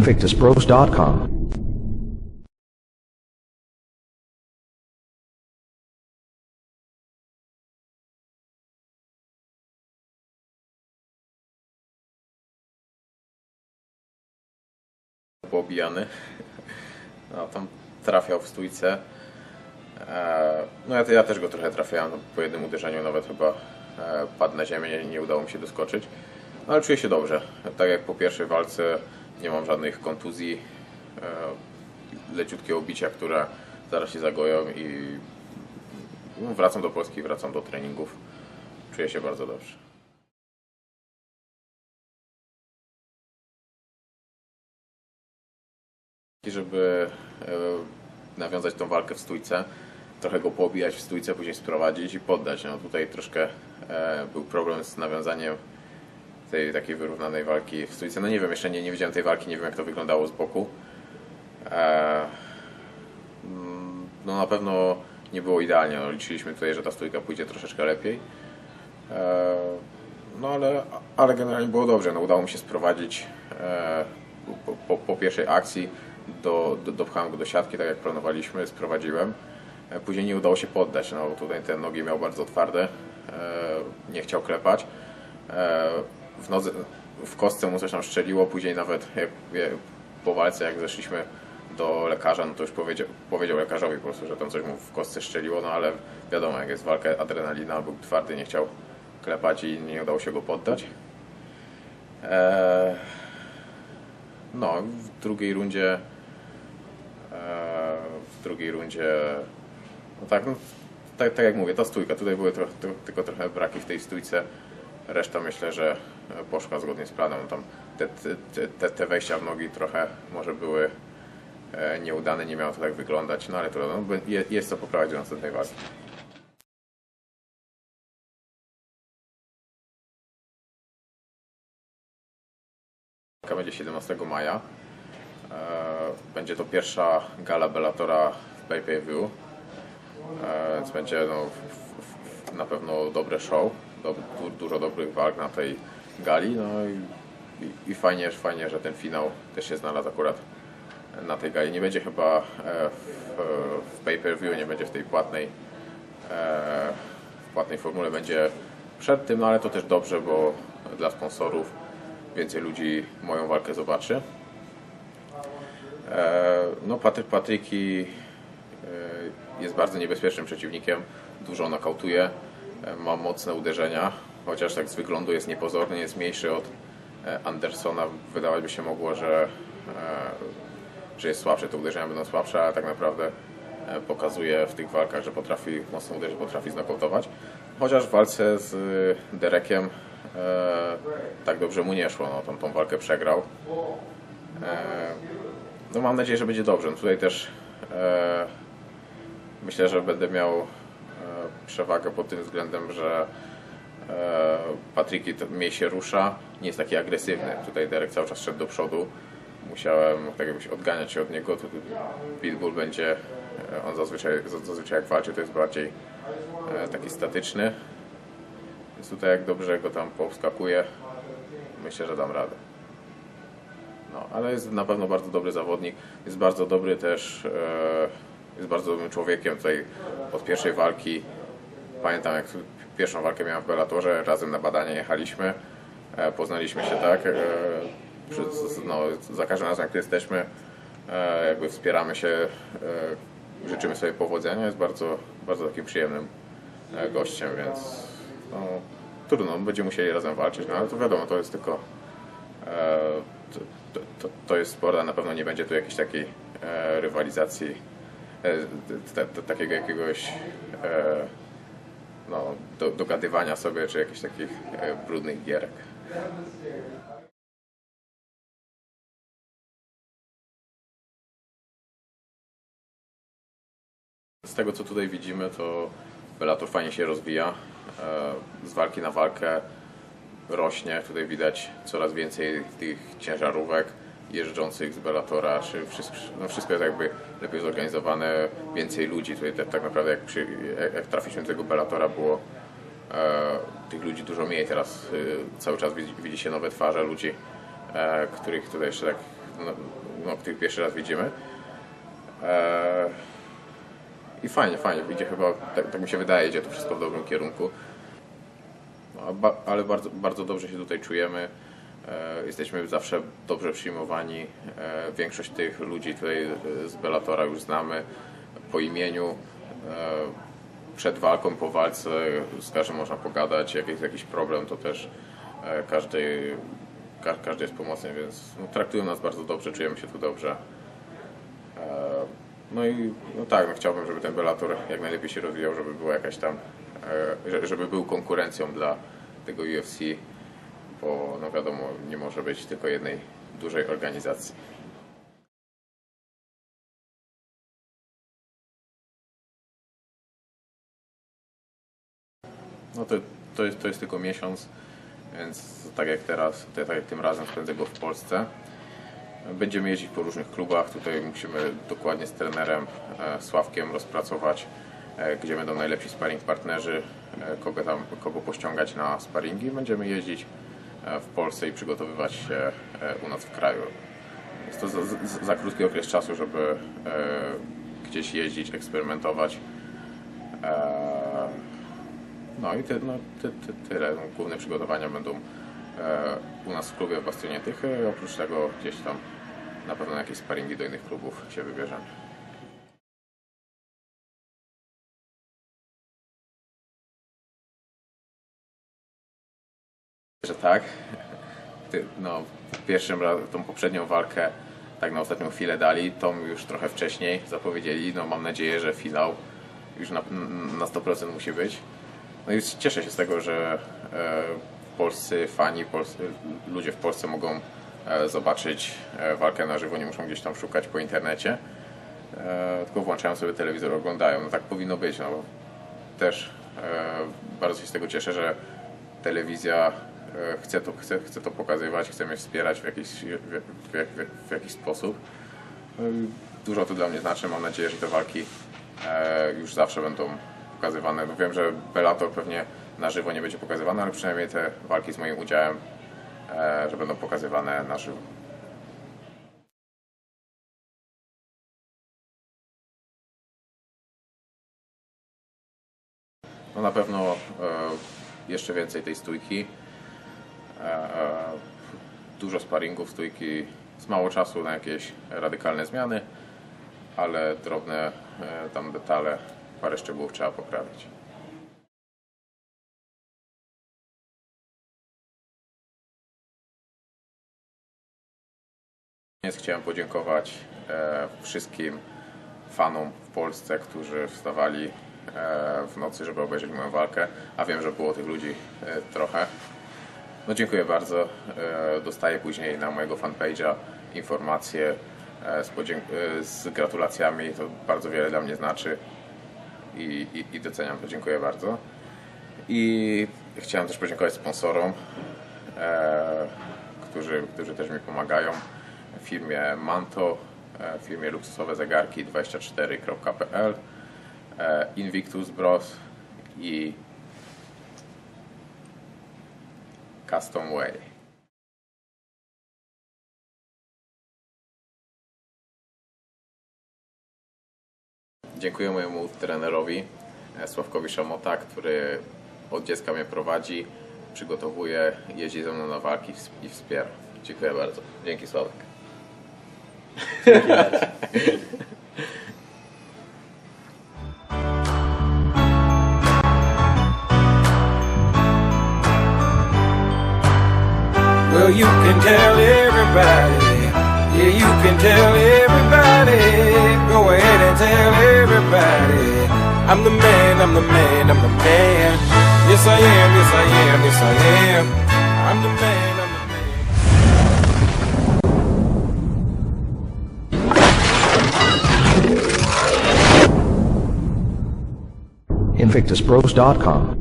InvictusBros.com. poobijany. No, tam trafiał w stójce. E, No ja, ja też go trochę trafiałem po jednym uderzeniu, nawet chyba e, padł na ziemię, nie, nie udało mi się doskoczyć. No, ale czuję się dobrze. Tak jak po pierwszej walce nie mam żadnych kontuzji, e, leciutkie obicia, które zaraz się zagoją i no, wracam do Polski, wracam do treningów. Czuję się bardzo dobrze. I żeby e, nawiązać tą walkę w stójce, trochę go poobijać w stójce, później sprowadzić i poddać. No tutaj troszkę e, był problem z nawiązaniem tej takiej wyrównanej walki w stójce. No nie wiem, jeszcze nie, nie widziałem tej walki, nie wiem jak to wyglądało z boku. E, mm, no na pewno nie było idealnie. No, liczyliśmy tutaj, że ta stójka pójdzie troszeczkę lepiej. E, no ale, ale generalnie było dobrze. No, udało mi się sprowadzić e, po, po, po pierwszej akcji do, do, dopchałem do siatki, tak jak planowaliśmy, sprowadziłem. E, Później nie udało się poddać. No, tutaj te nogi miał bardzo twarde, e, nie chciał klepać. W, nodze, w kostce mu coś tam szczeliło, później nawet jak, po walce, jak zeszliśmy do lekarza, no to już powiedział, powiedział lekarzowi po prostu, że tam coś mu w kostce szczeliło, no ale wiadomo, jak jest walka, adrenalina, był twardy, nie chciał klepać i nie udało się go poddać. Eee, no, w drugiej rundzie eee, w drugiej rundzie no tak, no, tak, tak jak mówię, ta stójka, tutaj były tylko trochę braki w tej stójce, reszta myślę, że poszła zgodnie z planem, tam te, te, te, wejścia w nogi trochę może były e, nieudane, nie miało to tak wyglądać, no ale to no, je- jest co poprawić do następnej walki. Będzie 17 maja. E, Będzie to pierwsza gala Bellatora w pay-per-view. E, Więc będzie no, na pewno dobre show. Dużo dobrych walk na tej gali. No i, i, fajnie, fajnie, że ten finał też się znalazł akurat na tej gali. Nie będzie chyba e, w, w pay-per-view, nie będzie w tej płatnej e, w płatnej formule będzie przed tym, no ale to też dobrze, bo dla sponsorów więcej ludzi moją walkę zobaczy. E, No Patryk Patryki jest bardzo niebezpiecznym przeciwnikiem, dużo nokautuje, ma mocne uderzenia, chociaż tak z wyglądu jest niepozorny, jest mniejszy od e, Andersona. Wydawać by się mogło, że, e, że jest słabszy, te uderzenia będą słabsze, ale tak naprawdę e, pokazuje w tych walkach, że potrafi mocno uderzyć, potrafi znokautować. Chociaż w walce z Derekiem tak dobrze mu nie szło, no, tą, tą walkę przegrał. No mam nadzieję, że będzie dobrze. No tutaj też myślę, że będę miał przewagę pod tym względem, że Patryki to mniej się rusza, nie jest taki agresywny. Tutaj Derek cały czas szedł do przodu. Musiałem tak jakbyś odganiać się od niego. Tu Pitbull będzie, e, on zazwyczaj, zazwyczaj jak walczy, to jest bardziej e, taki statyczny. Więc tutaj jak dobrze go tam powskakuje, myślę, że dam radę. No, ale jest na pewno bardzo dobry zawodnik. Jest bardzo dobry też, e, jest bardzo dobrym człowiekiem. Tutaj od pierwszej walki, pamiętam jak pierwszą walkę miałem w Bellatorze, razem na badania jechaliśmy, e, poznaliśmy się tak. E, no, za każdym razem jak jesteśmy, e, jakby wspieramy się, życzymy sobie powodzenia. Jest bardzo, bardzo takim przyjemnym gościem, więc no, trudno, będziemy musieli razem walczyć, no ale to wiadomo, to jest tylko to, to- to, jest sport, a na pewno nie będzie tu jakiejś takiej rywalizacji, takiego jakiegoś no, do, dogadywania sobie, czy jakichś takich e, brudnych gierek. Z tego co tutaj widzimy, to Bellator fajnie się rozwija. E, Z walki na walkę rośnie. Tutaj widać coraz więcej tych ciężarówek jeżdżących z Bellatora, czy wszystko, no wszystko jest jakby lepiej zorganizowane, więcej ludzi. Tutaj tak, tak naprawdę jak, przy, jak, trafiliśmy do tego Bellatora było e, tych ludzi dużo mniej. Teraz e, cały czas widzi, widzi się nowe twarze ludzi, e, których tutaj jeszcze tak no, no, których pierwszy raz widzimy. E, I fajnie, fajnie, idzie chyba, tak, tak mi się wydaje, idzie to wszystko w dobrym kierunku. No, ba, ale bardzo, bardzo dobrze się tutaj czujemy. E, jesteśmy zawsze dobrze przyjmowani. E, większość tych ludzi tutaj z Bellatora już znamy po imieniu. E, przed walką, po walce z każdym można pogadać. Jak jest jakiś problem, to też każdy, ka, każdy jest pomocny, więc no, traktują nas bardzo dobrze, czujemy się tu dobrze. No i no tak, no chciałbym, żeby ten Bellator jak najlepiej się rozwijał, żeby była jakaś tam, że- żeby był konkurencją dla tego UFC, bo no wiadomo, nie może być tylko jednej dużej organizacji. No to, to, jest, to jest tylko miesiąc, więc tak jak teraz, tak jak tym razem spędzę go w Polsce. Będziemy jeździć po różnych klubach. Tutaj musimy dokładnie z trenerem e, Sławkiem rozpracować, e, gdzie będą najlepsi sparring partnerzy, e, kogo, tam, kogo pościągać na sparingi. Będziemy jeździć w Polsce i przygotowywać się e, u nas w kraju. Jest to za, za, krótki okres czasu, żeby e, gdzieś jeździć, eksperymentować. E, no i ty, no, ty, ty, tyle. No, główne przygotowania będą e, u nas w klubie w Bastionie Tychy. Oprócz tego gdzieś tam na pewno jakieś sparingi do innych klubów się wybierzemy. Że tak. No, pierwszym razem, tą poprzednią walkę tak na ostatnią chwilę dali, tą już trochę wcześniej zapowiedzieli. No mam nadzieję, że finał już na, na 100% musi być. No i cieszę się z tego, że e, polscy fani, polscy, ludzie w Polsce mogą e, zobaczyć e, walkę na żywo, nie muszą gdzieś tam szukać po internecie, e, tylko włączają sobie telewizor, oglądają. No tak powinno być. No, też e, bardzo się z tego cieszę, że telewizja e, chce to, chce, chce to pokazywać, chce mnie wspierać w jakiś, w, w, w, jakiś sposób. No Dużo to dla mnie znaczy. Mam nadzieję, że te walki e, już zawsze będą pokazywane. No wiem, że Bellator pewnie na żywo nie będzie pokazywane, ale przynajmniej te walki z moim udziałem, e, że będą pokazywane na żywo. No na pewno jeszcze więcej tej stójki. E, e, dużo sparingów, stójki, z mało czasu na jakieś radykalne zmiany, ale drobne e, tam detale, parę szczegółów trzeba poprawić. Więc chciałem podziękować wszystkim fanom w Polsce, którzy wstawali w nocy, żeby obejrzeć moją walkę, a wiem, że było tych ludzi trochę. No dziękuję bardzo. E, Dostaję później na mojego fanpage'a informacje e, z, e, z gratulacjami. To bardzo wiele dla mnie znaczy i, i, i doceniam to. Dziękuję bardzo. I chciałem też podziękować sponsorom, e, którzy, którzy też mi pomagają. Firmie Manto, firmie luksusowe zegarki 24.pl, e, Invictus Bros i Custom Way. Dziękuję mojemu trenerowi e, Sławkowi Szamota, który od dziecka mnie prowadzi, przygotowuje, jeździ ze mną na walki i wspiera. Dziękuję bardzo. Dzięki Sławek. Well, you can tell everybody. Yeah, you can tell everybody. Go ahead and tell everybody. I'm the man, I'm the man, I'm the man. Yes, I am, yes, I am, yes, I am. I'm the man, I'm the man. InvictusBros.com.